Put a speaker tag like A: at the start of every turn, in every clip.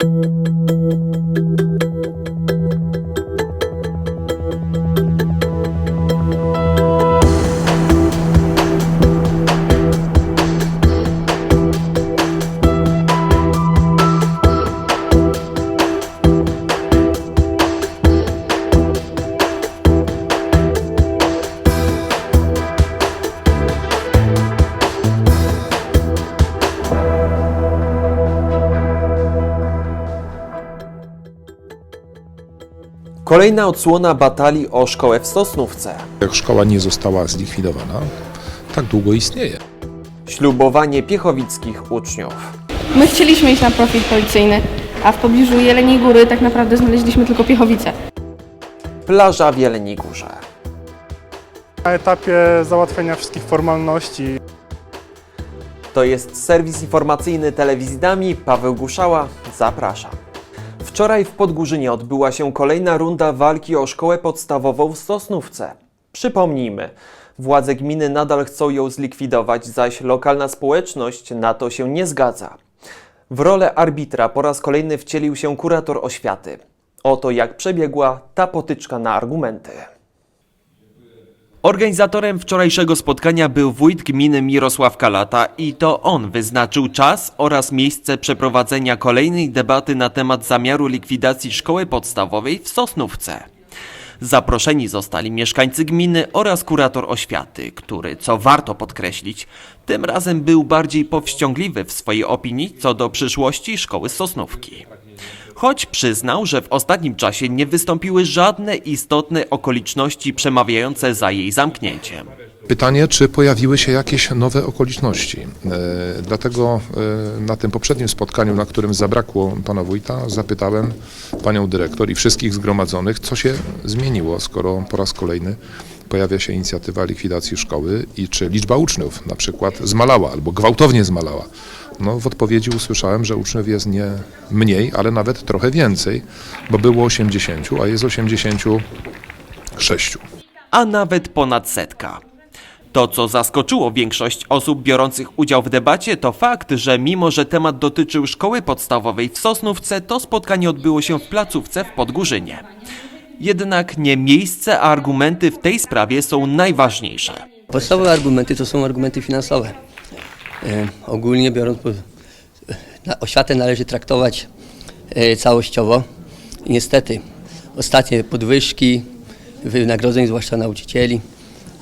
A: thank you. Kolejna odsłona batalii o szkołę w Sosnówce.
B: Jak szkoła nie została zlikwidowana, tak długo istnieje.
A: Ślubowanie piechowickich uczniów.
C: My chcieliśmy iść na profil policyjny, a w pobliżu Jeleniej Góry tak naprawdę znaleźliśmy tylko Piechowice.
A: Plaża w Jeleniej Górze.
D: Na etapie załatwienia wszystkich formalności
A: To jest serwis informacyjny telewizji Dami. Paweł Guszała, zapraszam. Wczoraj w Podgórzynie odbyła się kolejna runda walki o szkołę podstawową w Sosnówce. Przypomnijmy, władze gminy nadal chcą ją zlikwidować, zaś lokalna społeczność na to się nie zgadza. W rolę arbitra po raz kolejny wcielił się kurator oświaty. Oto jak przebiegła ta potyczka na argumenty. Organizatorem wczorajszego spotkania był wójt gminy Mirosław Kalata i to on wyznaczył czas oraz miejsce przeprowadzenia kolejnej debaty na temat zamiaru likwidacji szkoły podstawowej w Sosnówce. Zaproszeni zostali mieszkańcy gminy oraz kurator oświaty, który, co warto podkreślić, tym razem był bardziej powściągliwy w swojej opinii co do przyszłości szkoły Sosnówki. Choć przyznał, że w ostatnim czasie nie wystąpiły żadne istotne okoliczności przemawiające za jej zamknięciem.
B: Pytanie, czy pojawiły się jakieś nowe okoliczności. E, dlatego e, na tym poprzednim spotkaniu, na którym zabrakło pana wójta, zapytałem panią dyrektor i wszystkich zgromadzonych, co się zmieniło, skoro po raz kolejny pojawia się inicjatywa likwidacji szkoły i czy liczba uczniów na przykład zmalała albo gwałtownie zmalała. No, w odpowiedzi usłyszałem, że uczniów jest nie mniej, ale nawet trochę więcej, bo było 80, a jest 86.
A: a nawet ponad setka. To, co zaskoczyło większość osób biorących udział w debacie, to fakt, że mimo, że temat dotyczył szkoły podstawowej w Sosnówce, to spotkanie odbyło się w placówce w Podgórzynie. Jednak nie miejsce, a argumenty w tej sprawie są najważniejsze.
E: Podstawowe argumenty to są argumenty finansowe. E, ogólnie biorąc, oświatę należy traktować e, całościowo. Niestety ostatnie podwyżki wynagrodzeń, zwłaszcza nauczycieli,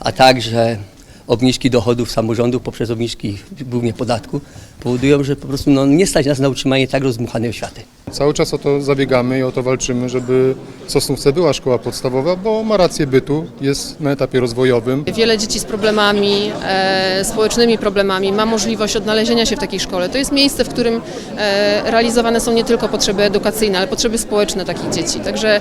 E: a także obniżki dochodów samorządów poprzez obniżki głównie podatku powodują, że po prostu no, nie stać nas na utrzymanie tak rozdmuchanej oświaty.
F: Cały czas o to zabiegamy i o to walczymy, żeby w Sosnówce była szkoła podstawowa, bo ma rację bytu, jest na etapie rozwojowym.
G: Wiele dzieci z problemami, e, społecznymi problemami ma możliwość odnalezienia się w takiej szkole. To jest miejsce, w którym e, realizowane są nie tylko potrzeby edukacyjne, ale potrzeby społeczne takich dzieci. Także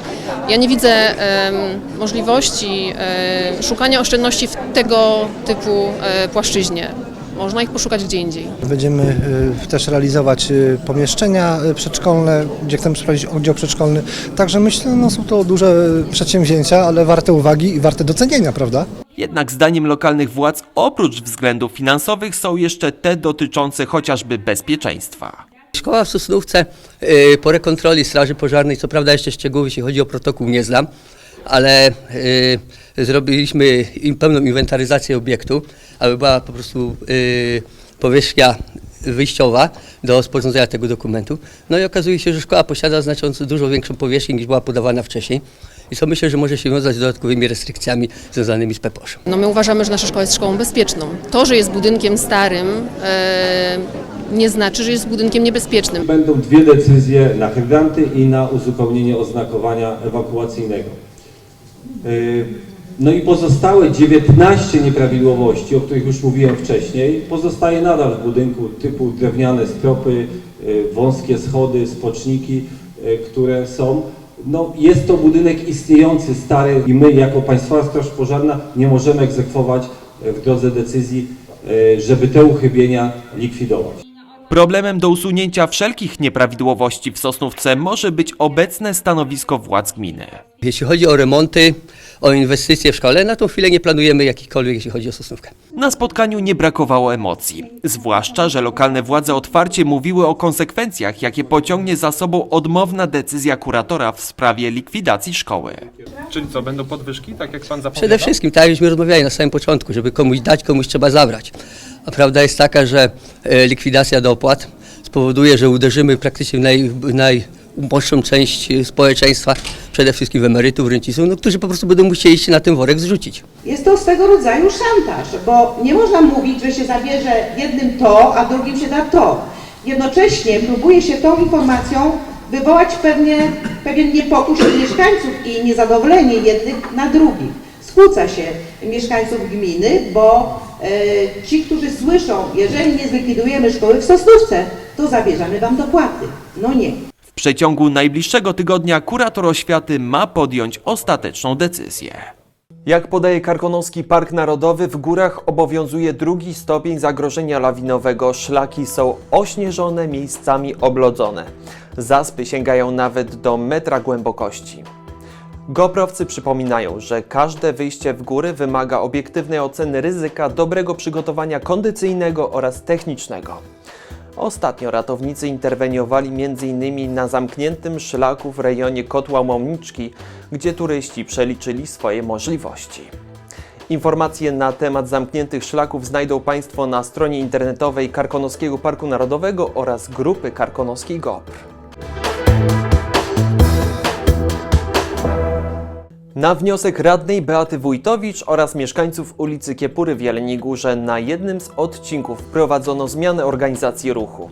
G: ja nie widzę em, możliwości e, szukania oszczędności w tego typu e, płaszczyźnie. Można ich poszukać gdzie indziej.
H: Będziemy y, też realizować y, pomieszczenia y, przedszkolne, gdzie chcemy sprawdzić oddział przedszkolny. Także myślę, no są to duże przedsięwzięcia, ale warte uwagi i warte docenienia, prawda?
A: Jednak zdaniem lokalnych władz, oprócz względów finansowych, są jeszcze te dotyczące chociażby bezpieczeństwa.
E: Szkoła w Sosnówce po rekontroli Straży Pożarnej, co prawda jeszcze szczegółów, jeśli chodzi o protokół, nie znam, ale y, zrobiliśmy im pełną inwentaryzację obiektu, aby była po prostu y, powierzchnia wyjściowa do sporządzenia tego dokumentu. No i okazuje się, że szkoła posiada znacząco dużo większą powierzchnię niż była podawana wcześniej. I co myślę, że może się wiązać z dodatkowymi restrykcjami związanymi z PEPOSZ.
G: No my uważamy, że nasza szkoła jest szkołą bezpieczną. To, że jest budynkiem starym, e, nie znaczy, że jest budynkiem niebezpiecznym.
I: Będą dwie decyzje na hydranty i na uzupełnienie oznakowania ewakuacyjnego. Yy, No i pozostałe 19 nieprawidłowości, o których już mówiłem wcześniej, pozostaje nadal w budynku typu drewniane stropy, yy, wąskie schody, spoczniki, yy, które są. No, jest to budynek istniejący, stary i my jako Państwowa Straż Pożarna nie możemy egzekwować w drodze decyzji, żeby te uchybienia likwidować.
A: Problemem do usunięcia wszelkich nieprawidłowości w Sosnówce może być obecne stanowisko władz gminy.
E: Jeśli chodzi o remonty, o inwestycje w szkole, na tą chwilę nie planujemy jakichkolwiek, jeśli chodzi o Sosnówkę.
A: Na spotkaniu nie brakowało emocji, zwłaszcza, że lokalne władze otwarcie mówiły o konsekwencjach, jakie pociągnie za sobą odmowna decyzja kuratora w sprawie likwidacji szkoły.
B: Czyli co, będą podwyżki, tak jak pan zapowiada?
E: Przede wszystkim, tak jak żeśmy rozmawiali na samym początku, żeby komuś dać, komuś trzeba zabrać. A prawda jest taka, że e, likwidacja dopłat spowoduje, że uderzymy praktycznie w naj, w najuboższą część e, społeczeństwa, przede wszystkim emerytów, rencistów, no, którzy po prostu będą musieli się na ten worek zrzucić.
J: Jest to swego rodzaju szantaż, bo nie można mówić, że się zabierze jednym to, a drugim się da to. Jednocześnie próbuje się tą informacją wywołać pewnie, pewien niepokój wśród mieszkańców i niezadowolenie jednych na drugich. Skłóca się mieszkańców gminy, bo e, ci, którzy słyszą, jeżeli nie zlikwidujemy szkoły w Sosnówce, to zabierzemy wam dopłaty. No nie.
A: Przeciągu najbliższego tygodnia kurator oświaty ma podjąć ostateczną decyzję. Jak podaje Karkonoski Park Narodowy, w górach obowiązuje drugi stopień zagrożenia lawinowego. Szlaki są ośnieżone, miejscami oblodzone. Zaspy sięgają nawet do metra głębokości. Goprowcy przypominają, że każde wyjście w góry wymaga obiektywnej oceny ryzyka, dobrego przygotowania kondycyjnego oraz technicznego. Ostatnio ratownicy interweniowali m.in. na zamkniętym szlaku w rejonie Kotła Łomniczki, gdzie turyści przeliczyli swoje możliwości. Informacje na temat zamkniętych szlaków znajdą Państwo na stronie internetowej Karkonoskiego Parku Narodowego oraz grupy Karkonoski GOPR. Na wniosek radnej Beaty Wójtowicz oraz mieszkańców ulicy Kiepury w Jeleniej Górze na jednym z odcinków wprowadzono zmianę organizacji ruchu.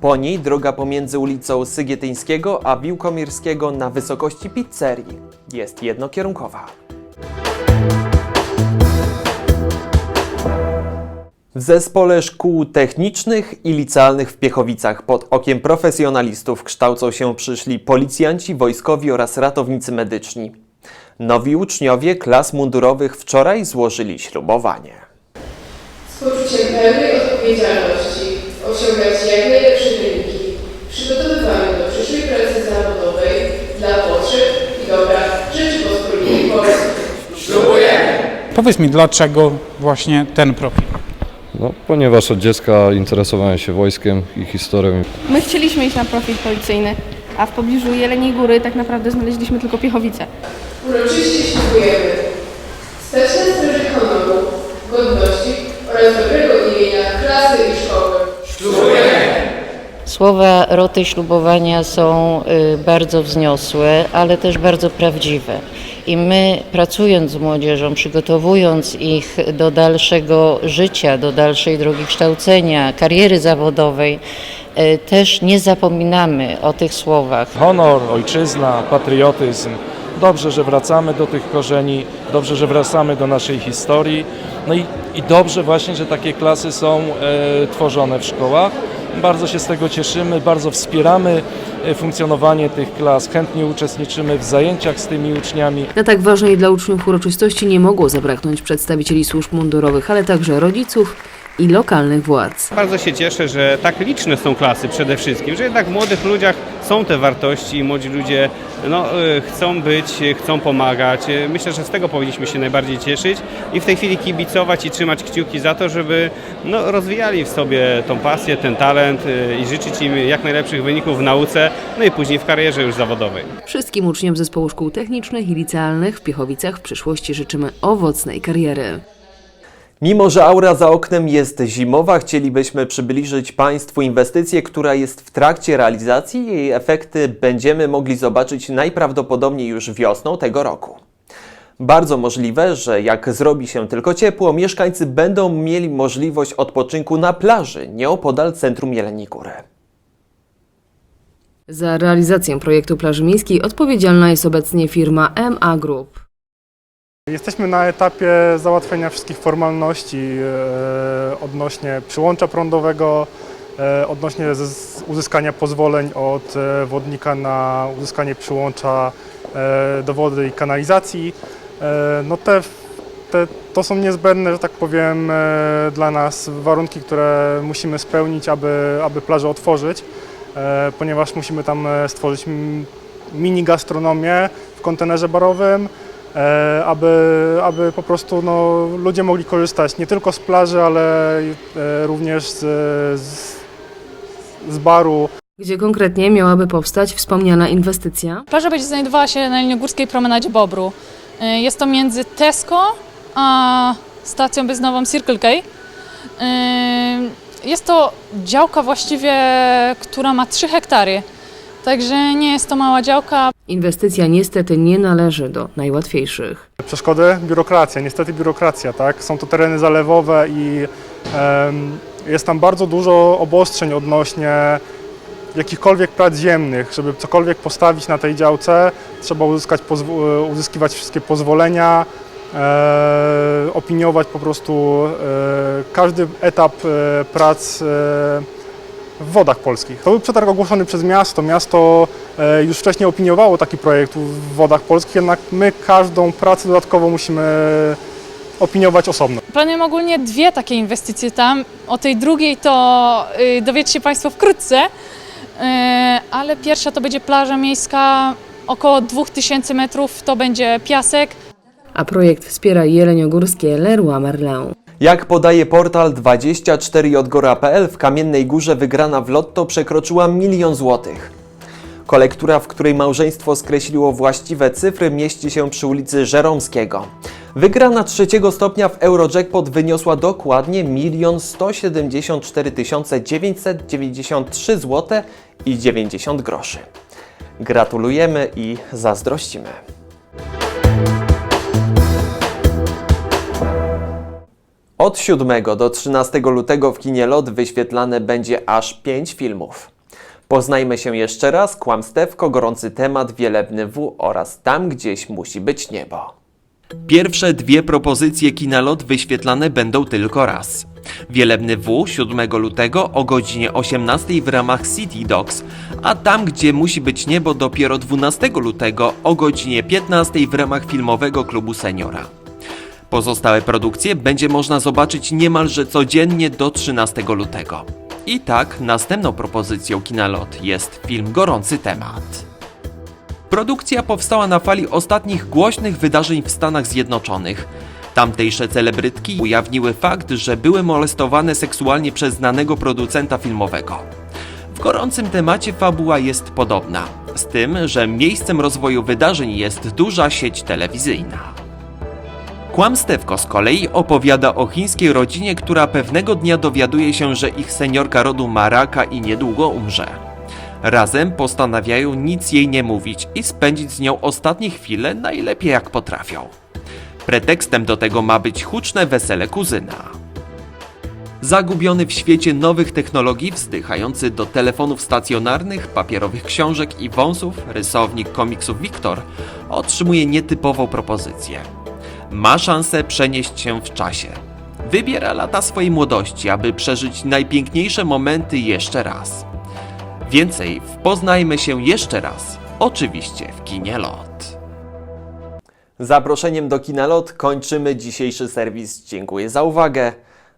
A: Po niej droga pomiędzy ulicą Sygietyńskiego a Biłkomirskiego na wysokości pizzerii jest jednokierunkowa. W zespole szkół technicznych i licealnych w Piechowicach pod okiem profesjonalistów kształcą się przyszli policjanci, wojskowi oraz ratownicy medyczni. Nowi uczniowie klas mundurowych wczoraj złożyli ślubowanie.
K: Z poczuciem pełnej odpowiedzialności osiągać jak najlepsze wyniki w przygotowywaniu do przyszłej pracy zawodowej dla potrzeb i dobra Rzeczypospolitej Polskiej.
L: Powiedz mi, dlaczego właśnie ten profil?
M: No, ponieważ od dziecka interesowałem się wojskiem i historią.
C: My chcieliśmy iść na profil policyjny, a w pobliżu Jeleniej Góry tak naprawdę znaleźliśmy tylko Piechowice.
K: Uroczyście ślubujemy Steczne Straży Honoru, Godności oraz dobrego imienia klasy i szkoły.
N: Słowa roty ślubowania są y, bardzo wzniosłe, ale też bardzo prawdziwe. I my, pracując z młodzieżą, przygotowując ich do dalszego życia, do dalszej drogi kształcenia, kariery zawodowej, y, też nie zapominamy o tych słowach.
L: Honor, ojczyzna, patriotyzm. Dobrze, że wracamy do tych korzeni, dobrze, że wracamy do naszej historii. No i, i dobrze właśnie, że takie klasy są e, tworzone w szkołach. Bardzo się z tego cieszymy, bardzo wspieramy e, funkcjonowanie tych klas, chętnie uczestniczymy w zajęciach z tymi uczniami.
O: Na tak ważnej dla uczniów uroczystości nie mogło zabraknąć przedstawicieli służb mundurowych, ale także rodziców i lokalnych władz.
P: Bardzo się cieszę, że tak liczne są klasy przede wszystkim, że jednak w młodych ludziach są te wartości i młodzi ludzie no, y, chcą być, y, chcą pomagać. Y, Myślę, że z tego powinniśmy się najbardziej cieszyć i w tej chwili kibicować i trzymać kciuki za to, żeby no, rozwijali w sobie tą pasję, ten talent i życzyć im jak najlepszych wyników w nauce, no i później w karierze już zawodowej.
O: Wszystkim uczniom zespołu szkół technicznych i licealnych w Piechowicach w przyszłości życzymy owocnej kariery.
A: Mimo, że aura za oknem jest zimowa, chcielibyśmy przybliżyć Państwu inwestycję, która jest w trakcie realizacji. Jej efekty będziemy mogli zobaczyć najprawdopodobniej już wiosną tego roku. Bardzo możliwe, że jak zrobi się tylko ciepło, mieszkańcy będą mieli możliwość odpoczynku na plaży nieopodal centrum Jeleniej Góry.
O: Za realizację projektu plaży miejskiej odpowiedzialna jest obecnie firma MA Group.
D: Jesteśmy na etapie załatwienia wszystkich formalności e, odnośnie przyłącza prądowego, e, odnośnie uzyskania pozwoleń od e, wodnika na uzyskanie przyłącza do wody i kanalizacji. No te, te, to są niezbędne, że tak powiem, dla nas warunki, które musimy spełnić, aby, aby plażę otworzyć, ponieważ musimy tam stworzyć mini gastronomię w kontenerze barowym, aby, aby po prostu no, ludzie mogli korzystać nie tylko z plaży, ale e, również z, z, z baru.
O: Gdzie konkretnie miałaby powstać wspomniana inwestycja?
Q: Plaża będzie znajdowała się na Jeleniogórskiej Promenadzie Bobru. Y, Jest to między Tesco a stacją benzynową Circle K. Jest to działka właściwie, która ma 3 hektary. Także nie jest to mała działka.
O: Inwestycja niestety nie należy do najłatwiejszych.
D: Przeszkody? Biurokracja, niestety biurokracja, tak? Są to tereny zalewowe i em, jest tam bardzo dużo obostrzeń odnośnie jakichkolwiek prac ziemnych. Żeby cokolwiek postawić na tej działce, trzeba uzyskać, pozw- uzyskiwać wszystkie pozwolenia, e, opiniować po prostu e, każdy etap e, prac e, w wodach polskich. To był przetarg ogłoszony przez miasto. Miasto e, już wcześniej opiniowało taki projekt w wodach polskich, jednak my każdą pracę dodatkowo musimy opiniować osobno.
Q: Planujemy ogólnie dwie takie inwestycje tam. O tej drugiej to y, dowiecie się Państwo wkrótce, Y, ale pierwsza to będzie plaża miejska, około 2000 metrów to będzie piasek.
O: A projekt wspiera jeleniogórskie Leroy Merlin.
A: Jak podaje portal 24jodgora.pl, w Kamiennej Górze wygrana w lotto przekroczyła milion złotych. Kolektura, w której małżeństwo skreśliło właściwe cyfry, mieści się przy ulicy Żeromskiego. Wygrana trzeciego stopnia w Eurojackpot wyniosła dokładnie 1 174 993 zł i 90 groszy. Gratulujemy i zazdrościmy. Od 7 do 13 lutego w kinie LOT wyświetlane będzie aż 5 filmów. Poznajmy się jeszcze raz, kłamstewko, gorący temat, wielebny W oraz tam gdzieś musi być niebo. Pierwsze dwie propozycje kina LOT wyświetlane będą tylko raz. Wielebny W 7 lutego o godzinie 18 w ramach City Dogs, a tam gdzie musi być niebo dopiero 12 lutego o godzinie 15 w ramach filmowego klubu seniora. Pozostałe produkcje będzie można zobaczyć niemalże codziennie do 13 lutego. I tak, następną propozycją Kina Lot jest film Gorący Temat. Produkcja powstała na fali ostatnich głośnych wydarzeń w Stanach Zjednoczonych. Tamtejsze celebrytki ujawniły fakt, że były molestowane seksualnie przez znanego producenta filmowego. W gorącym temacie fabuła jest podobna, z tym, że miejscem rozwoju wydarzeń jest duża sieć telewizyjna. Kłamstewko z kolei opowiada o chińskiej rodzinie, która pewnego dnia dowiaduje się, że ich seniorka rodu ma raka i niedługo umrze. Razem postanawiają nic jej nie mówić i spędzić z nią ostatnie chwile najlepiej jak potrafią. Pretekstem do tego ma być huczne wesele kuzyna. Zagubiony w świecie nowych technologii, wzdychający do telefonów stacjonarnych, papierowych książek i wąsów, rysownik komiksów Wiktor otrzymuje nietypową propozycję. Ma szansę przenieść się w czasie. Wybiera lata swojej młodości, aby przeżyć najpiękniejsze momenty jeszcze raz. Więcej w Poznajmy się jeszcze raz, oczywiście w kinie LOT. Zaproszeniem do kina LOT kończymy dzisiejszy serwis. Dziękuję za uwagę.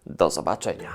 A: Do zobaczenia.